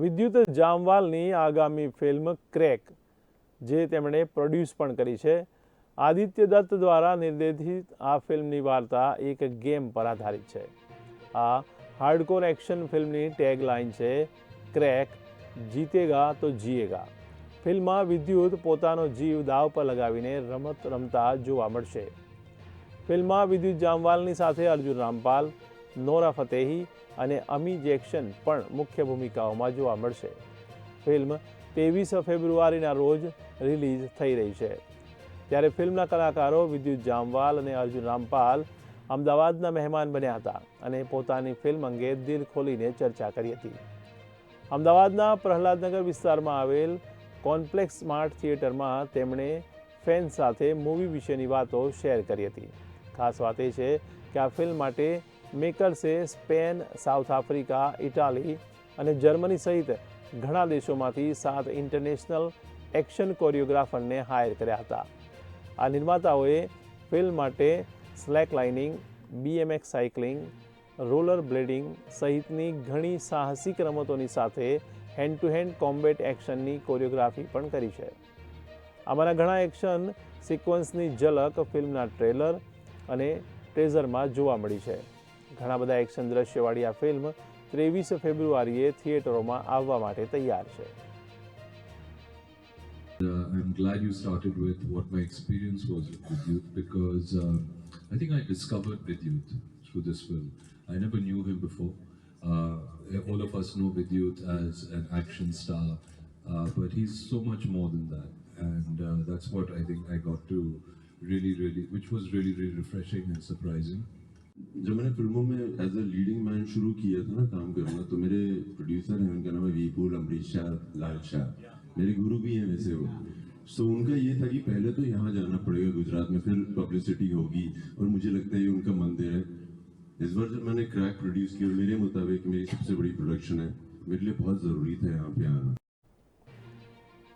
વિદ્યુત જામવાલની આગામી film crack, જે તેમણે પ્રોડ્યુસ પણ કરી છે. આદિત્ય દત્ત દ્વારા નિર્દેશિત આ ફિલ્મની વાર્તા એક ગેમ પર આધારિત છે. આ હાર્ડકોર એક્શન ફિલ્મની ટેગ લાઇન છે, ક્રેક, જીતેગા તો જીએગા. ફિલ્મમાં વિદ્યુત પોતાનો જીવ દાવ પર લગાવીને રમત રમતા જોવા મળશે. ફિલ્મમાં વિદ્યુત જામવાલની સાથે અર્જુન રામપાલ નોરા ફતેહી અને અમી જેક્શન પણ મુખ્ય ભૂમિકાઓમાં જોવા મળશે. ફિલ્મ ત્રેવીસ ફેબ્રુઆરીના રોજ રિલીઝ થઈ રહી છે. ત્યારે ફિલ્મના કલાકારો વિદ્યુત જામવાલ અને અર્જુન રામપાલ અમદાવાદના મહેમાન બન્યા હતા અને પોતાની ફિલ્મ અંગે દિલ ખોલીને ચર્ચા કરી હતી. અમદાવાદના પ્રહલાદનગર વિસ્તારમાં આવેલ કોમ્પ્લેક્સ સ્માર્ટ થિયેટરમાં તેમણે ફેન્સ સાથે મૂવી વિશેની વાતો શેર કરી હતી. ખાસ વાત એ છે કે આ ફિલ્મ માટે મેકર્સે સ્પેન, સાઉથ આફ્રિકા, ઇટાલી અને જર્મની સહિત ઘણા દેશોમાંથી સાત ઇન્ટરનેશનલ એક્શન કોરિયોગ્રાફરને હાયર કર્યા હતા. આ નિર્માતાઓએ ફિલ્મ માટે slack lining BMX cycling, roller blading સહિતની ઘણી સાહસિક રમતોની સાથે હેન્ડ ટુ હેન્ડ કોમ્બેટ એક્શનની કોરિયોગ્રાફી પણ કરી છે. આમાંના ઘણા એક્શન સિક્વન્સની ઝલક ફિલ્મના ટ્રેલર અને ટેઝરમાં જોવા મળી છે. ઘણા બધા એક્શન દ્રશ્યવાળી આ ફિલ્મ ત્રેવીસ ફેબ્રુઆરીએ થિયેટરોમાં આવવા માટે તૈયાર છે Uh, I'm glad you started with what my experience was with Vidyut because uh, I think I discovered Vidyut through this film. I never knew him before. Uh, all of us know Vidyut as an action star, uh, but he's so much more than that. And uh, that's what I think I got to really, really, which was really, really refreshing and surprising. जब मैंने फ़िल्मों में as a leading man शुरू किया था ना काम करना तो मेरे प्रोड्यूसर हैं उनका नाम है वीपुल अमरीश शाह लाल शाह। मेरे गुरु भी हैं वैसे वो। सो उनका ये था कि पहले तो यहाँ जाना पड़ेगा गुजरात में फिर पब्लिसिटी होगी और मुझे लगता है ये उनका मंदिर है। इस बार जब मैंने क्रैक प्रोड्यूस किया मेरे मुताबिक मेरी सबसे बड़ी प्रोडक्शन है। मेरे लिए बहुत ज़रूरी था यहाँ पे आना।